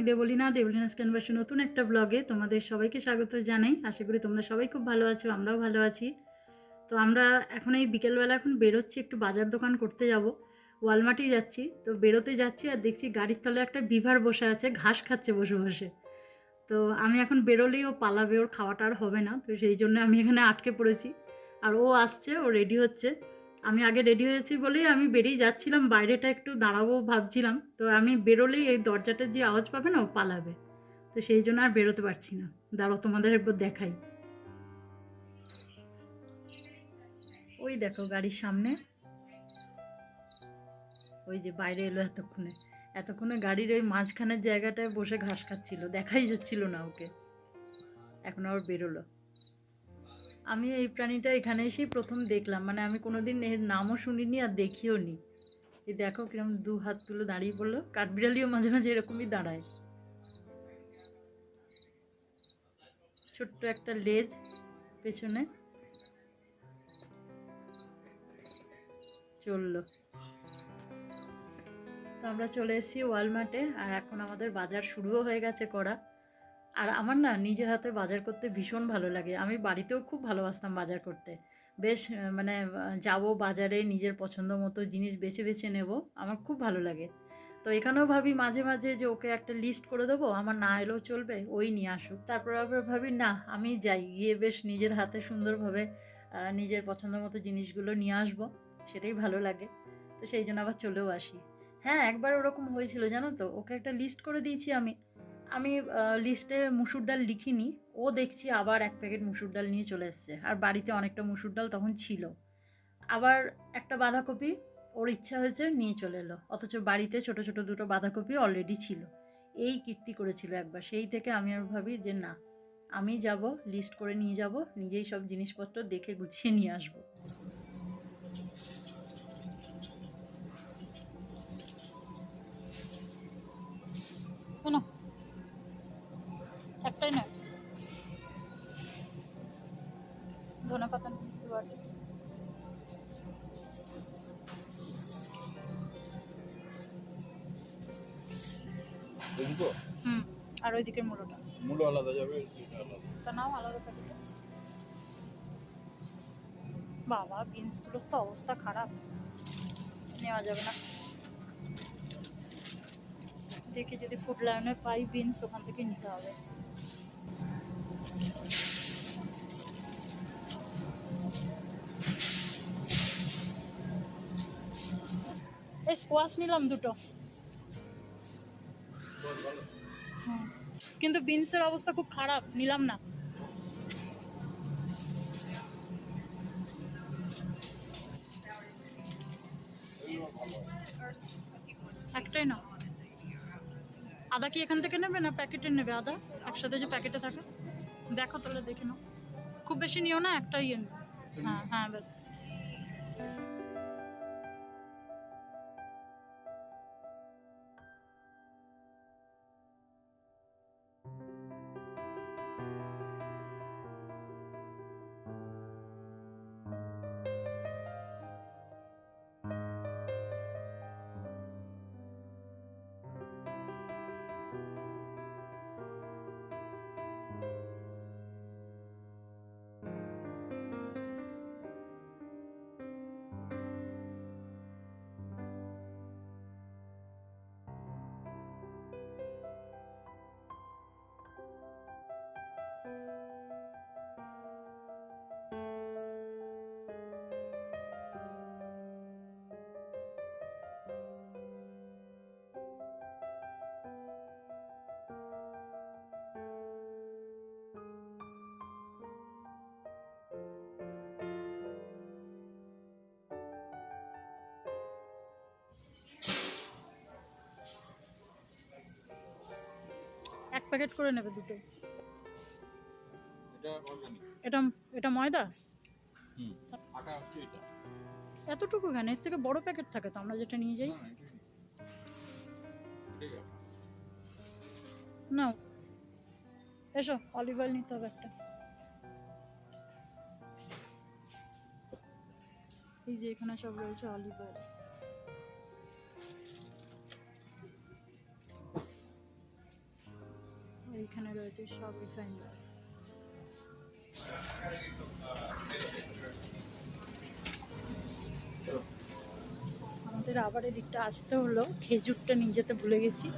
আমি দেবলিনা, দেবলিনাস ক্যানভাসে নতুন একটা ব্লগে তোমাদের সবাইকে স্বাগত জানাই। আশা করি তোমরা সবাই খুব ভালো আছো, আমরাও ভালো আছি। তো আমরা এখন এই বিকেলবেলা এখন বেরোচ্ছি, একটু বাজার দোকান করতে যাব। ওয়ালমার্টেই যাচ্ছি। তো বেরোতে যাচ্ছি আর দেখছি গাড়ির তলে একটা বিভার বসে আছে, ঘাস খাচ্ছে বসে বসে। তো আমি এখন বেরোলেই ও পালাবে, ওর খাওয়াটা আর হবে না। তো সেই জন্য আমি এখানে আটকে পড়েছি। আর ও আসছে, ও রেডি হচ্ছে। আমি আগে রেডি হয়েছি বলেই আমি বেরিয়ে যাচ্ছিলাম, বাইরেটা একটু দাঁড়াবো ভাবছিলাম। তো আমি বেরোলেই এই দরজাটার যে আওয়াজ পাবে না, ও পালাবে। তো সেই জন্য আর বেরোতে পারছি না। দাঁড়াও, তোমাদের একবার দেখাই। ওই দেখো গাড়ির সামনে। ওই যে বাইরে এলো এতক্ষণে। এতক্ষণে গাড়ির ওই মাঝখানের জায়গাটায় বসে ঘাস খাচ্ছিল, দেখাই যাচ্ছিল না ওকে। এখন আবার বেরোলো। আমি এই প্রাণীটা এখানে এসেই প্রথম দেখলাম। মানে আমি কোনোদিন এর নামও শুনিনি আর দেখিও নি। এই দেখো কিরম দু হাত তুলে দাঁড়িয়ে পড়ল। কাঠবিড়ালিও মাঝে মাঝে এরকমই দাঁড়ায়। ছোট্ট একটা লেজ পেছনে। চলল। তো আমরা চলে এসেছি ওয়ালমার্টে। আর এখন আমাদের বাজার শুরুও হয়ে গেছে করা। আর আমার না নিজের হাতে বাজার করতে ভীষণ ভালো লাগে। আমি বাড়িতেও খুব ভালোবাসতাম বাজার করতে। বেশ মানে যাব বাজারে নিজের পছন্দ মতো জিনিস বেছে বেছে নেব, আমার খুব ভালো লাগে। তো এখানেও ভাবি মাঝে মাঝে যে ওকে একটা লিস্ট করে দেবো, আমার না এলেও চলবে, ওই নিয়ে আসুক। তারপর আবার ভাবি, না, আমি যাই, গিয়ে বেশ নিজের হাতে সুন্দরভাবে নিজের পছন্দ মতো জিনিসগুলো নিয়ে আসব, সেটাই ভালো লাগে। তো সেই জন্য আবার চলেও আসি। হ্যাঁ একবার ওরকম হয়েছিল, জানো তো? ওকে একটা লিস্ট করে দিয়েছি আমি। আমি লিস্টে মুসুর ডাল লিখিনি। ও দেখছি আবার এক প্যাকেট মুসুর ডাল নিয়ে চলে এসছে। আর বাড়িতে অনেকটা মুসুর ডাল তখন ছিল। আবার একটা বাঁধাকপি ওর ইচ্ছা হয়েছে নিয়ে চলে এলো। অথচ বাড়িতে ছোট ছোট দুটো বাঁধাকপি অলরেডি ছিল। এই কীর্তি করেছিল একবার। সেই থেকে আমি আর ভাবি যে না, আমি যাব লিস্ট করে নিয়ে যাব, নিজেই সব জিনিসপত্র দেখে গুছিয়ে নিয়ে আসব। দুটো হুম আর ওই দিকের মূলোটা। মূলো আলাদা যাবে আলাদা। তা নাও আলাদা প্যাকেট বাবা বিনসগুলোর তো অবস্থা খারাপ। নেওয়া যাবে না। দেখি যদি ফুড লাইনে পাই বিনস ওখান থেকে নিতে হবে। এই স্কোয়াশ নিলাম দুটো। কিন্তু বিনসের অবস্থা খুব খারাপ, নিলাম না। একটাই না। আদা কি এখান থেকে নেবে না প্যাকেটে নেবে আদা? একসাথে যে প্যাকেটে থাকে? দেখো তাহলে দেখে নাও। খুব বেশি নিও না, একটাই হ্যাঁ হ্যাঁ ব্যাস। প্যাকেট করে নেবে দুটো। এটা এটা এটা ময়দা? এতটুকু কেন? এর থেকে বড় প্যাকেট থাকে তো আমরা যেটা নিয়ে যাই। না, এসো অলিভ অয়েল নিতে হবে একটা। এই যে এখানে সব রয়েছে অলিভ অয়েল হয়েছে সব রিফাইন্ড আমাদের আবার এদিকটা আসতে হলো, খেজুরটা নিয়ে যেতে ভুলে গেছি,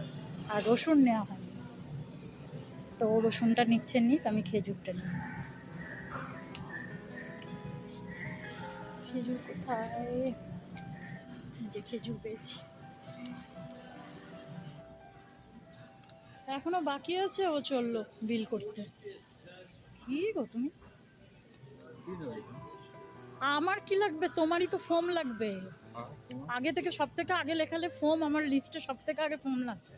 আর রসুন নেওয়া হয়নি। তো রসুনটা নিচ্ছেন নি আমি খেজুরটা নিই। খেজুর কোথায়? যে খেজুর পেয়েছি। এখনও বাকি আছে? ও চলল বিল করতে। কি গো তুমি? আমার কি লাগবে? তোমারই তো ফোম লাগবে। আগে থেকে সব থেকে আগে লেখালে ফোম আমার লিস্টে সব থেকে আগে ফোম লাগছে।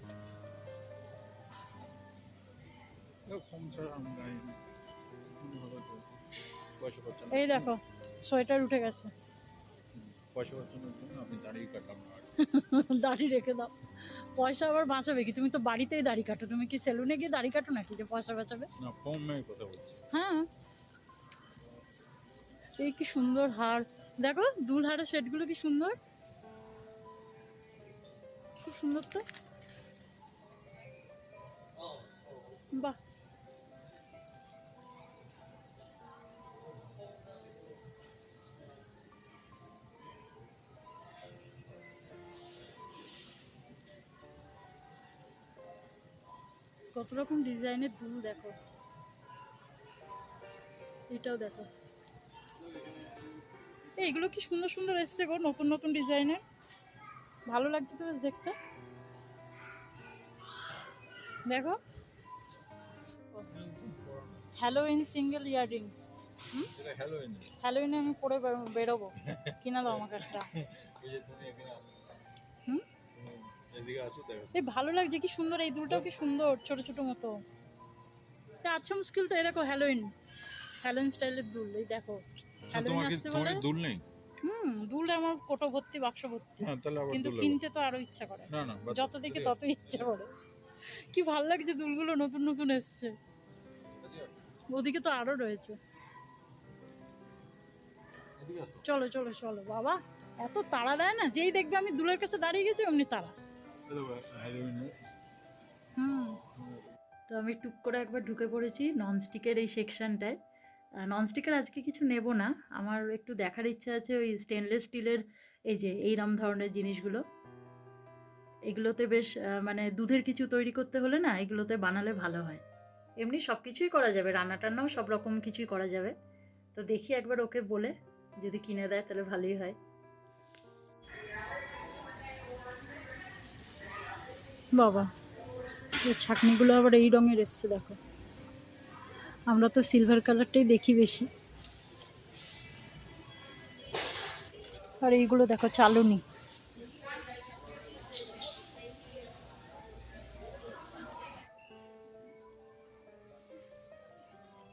এই দেখো সোয়েটার উঠে গেছে। পয়সা পাচ্ছেন জন্য আপনি দাঁড়িয়ে কাটলাম না দাড়ি রেখে দাও। পয়সা আবার বাঁচাবে কি? তুমি তো বাড়িতেই দাড়ি কাটো। তুমি কি সেলুনে গিয়ে দাড়ি কাটো নাকি যে পয়সা বাঁচাবে? না ফোন কথা বলছি। হ্যাঁ। এই কি সুন্দর হার। দেখো দুল হারের সেটগুলো কি সুন্দর? খুব সুন্দর তো? কত রকম ডিজাইনের দুল দেখো। এটাও দেখো। এই, এগুলো কি সুন্দর সুন্দর এসছে গো নতুন নতুন ডিজাইনের? ভালো লাগছে তো বেশ দেখতে। দেখো। হ্যালোইন সিঙ্গেল ইয়াররিংস হ্যালোইনে আমি পরে বেরোবো। কিনা দাও আমাকে একটা। হুম? তুমি এদিকে আসো দেখো এই ভালো লাগছে কি সুন্দর এই দুলটাও কি সুন্দর ছোট ছোট মতো। আচ্ছা মুশকিল তো এই দেখো হ্যালোইন হ্যালোইন স্টাইলের দুল এই দেখো। হ্যালোইন আসছে বলে? দুল নেই? হুম দুল আমার কোটো ভর্তি বাক্স ভর্তি। হ্যাঁ কিন্তু কিনতে তো আরও ইচ্ছা করে। যত দাও। দেখি ততই ইচ্ছা করে। কি ভালো লাগছে দুলগুলো নতুন নতুন এসছে। ওদিকে তো আরও রয়েছে। চলো চলো চলো বাবা। এত তাড়া দেয় না যেই দেখবে আমি দুলের কাছে দাঁড়িয়ে গেছি অমনি তাড়া। হুম। তো আমি টুক করে একবার ঢুকে পড়েছি ননস্টিকের এই সেকশনটায় ননস্টিকের আজকে কিছু নেব না। আমার একটু দেখার ইচ্ছা আছে ওই স্টেনলেস স্টিলের এই যে এইরম ধরনের জিনিসগুলো। এগুলোতে বেশ মানে দুধের কিছু তৈরি করতে হলে না এগুলোতে বানালে ভালো হয়। এমনি সব কিছুই করা যাবে রান্না টান্নাও সব রকম কিছুই করা যাবে। তো দেখি একবার ওকে বলে, যদি কিনে দেয় তাহলে ভালোই হয়। বাবা। ছাকনিগুলো আবার এই রঙের এসছে, দেখো। আমরা তো সিলভার কালারটাই দেখি বেশি। আর এইগুলো দেখো, চালুনি।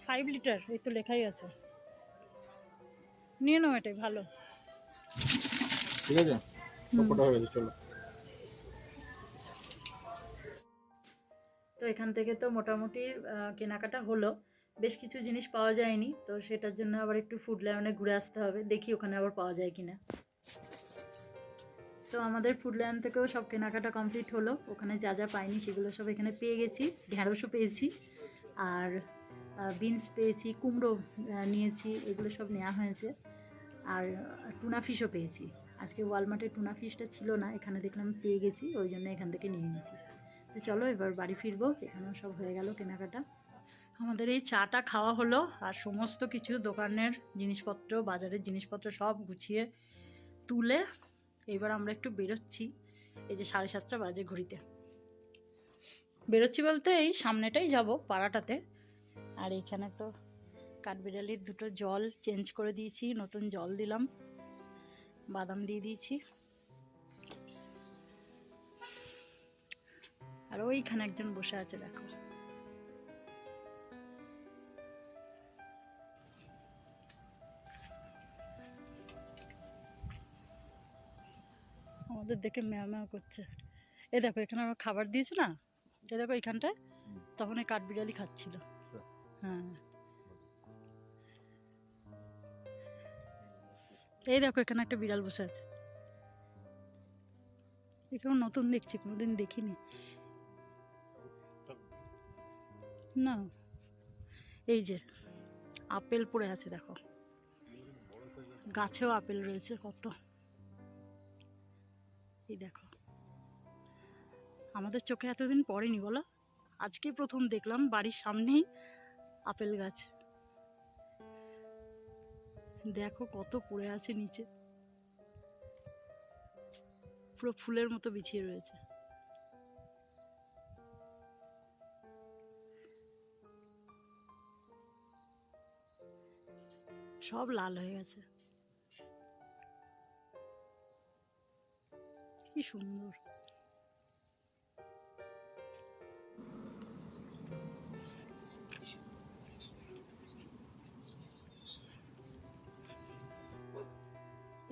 ফাইভ লিটার এই তো লেখাই আছে। নিয়ে নাও এটাই, ভালো। ঠিক আছে? চলো। তো এখান থেকে তো মোটামুটি কেনাকাটা হলো। বেশ কিছু জিনিস পাওয়া যায়নি, তো সেটার জন্য আবার একটু ফুড লায়নে ঘুরে আসতে হবে, দেখি ওখানে আবার পাওয়া যায় কিনা। তো আমাদের ফুড লায়ন থেকেও সব কেনাকাটা কমপ্লিট হলো, ওখানে যা যা পাইনি সেগুলো সব এখানে পেয়ে গেছি ঢ্যাঁড়সও পেয়েছি, আর বিনস পেয়েছি, কুমড়ো নিয়েছি, এগুলো সব নেওয়া হয়েছে, আর, টুনা ফিশও পেয়েছি। আজকে ওয়ালমার্টে টুনা ফিশটা ছিল না, এখানে দেখলাম পেয়ে গেছি, ওই জন্য এখান থেকে নিয়ে নিয়েছি। তো চলো এবার বাড়ি ফিরবো। এখানেও সব হয়ে গেল কেনাকাটা। আমাদের এই চাটা খাওয়া হলো আর সমস্ত কিছু দোকানের জিনিসপত্র, বাজারের জিনিসপত্র সব গুছিয়ে তুলে এবার আমরা একটু বেরোচ্ছি। এই যে সাড়ে সাতটা বাজে ঘড়িতে। বেরোচ্ছি বলতে এই সামনেটাই যাব পাড়াটাতে। আর এইখানে তো কাঠবিড়ালির দুটো জল চেঞ্জ করে দিয়েছি, নতুন জল দিলাম, বাদাম দিয়ে দিয়েছি। আর ওইখানে একজন বসে আছে, দেখো। আমাদের দেখে ম্যাও ম্যাও করছে। এ দেখো, এখানে আমরা খাবার দিয়েছি না? এ দেখো এখানটায়। তখন এই কাঠবিড়ালি খাচ্ছিল। হ্যাঁ। এই দেখো, এখানে একটা বিড়াল বসে আছে। এখানে নতুন দেখছি, কোনোদিন দেখিনি। না। এই যে, আপেল পড়ে আছে, দেখো। গাছেও আপেল রয়েছে, কত। এই দেখো। আমাদের চোখে এতদিন পড়েনি, বলো? আজকে প্রথম দেখলাম, বাড়ির সামনেই আপেল গাছ। দেখো কত পড়ে আছে নিচে। পুরো ফুলের মতো বিছিয়ে রয়েছে। সব লাল হয়ে গেছে। কি সুন্দর।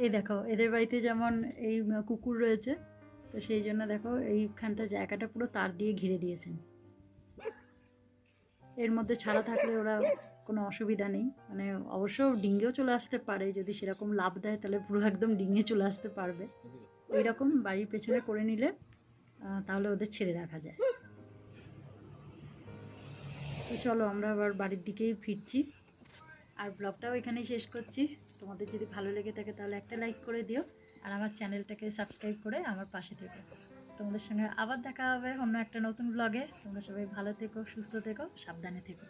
এই দেখো, এদের বাড়িতে যেমন এই কুকুর রয়েছে, তো সেই জন্য দেখো এইখানটা জায়গাটা পুরো তার দিয়ে ঘিরে দিয়েছেন। এর মধ্যে ছাড়া থাকলে ওরা কোনো অসুবিধা নেই। মানে অবশ্য ডিঙ্গেও চলে আসতে পারে, যদি সেরকম লাভ দেয় তাহলে পুরো একদম ডিঙ্গে চলে আসতে পারবে। ওই রকম বাড়ির পেছনে করে নিলে তাহলে ওদের ছেড়ে রাখা যায়। তো চলো আমরা আবার বাড়ির দিকেই ফিরছি। আর ব্লগটাও এখানেই শেষ করছি। তোমাদের যদি ভালো লেগে থাকে তাহলে একটা লাইক করে দিও। আর আমার চ্যানেলটাকে সাবস্ক্রাইব করে আমার পাশে থেকো। তোমাদের সঙ্গে আবার দেখা হবে অন্য একটা নতুন ব্লগে। তোমরা সবাই ভালো থেকো, সুস্থ থেকো, সাবধানে থেকো।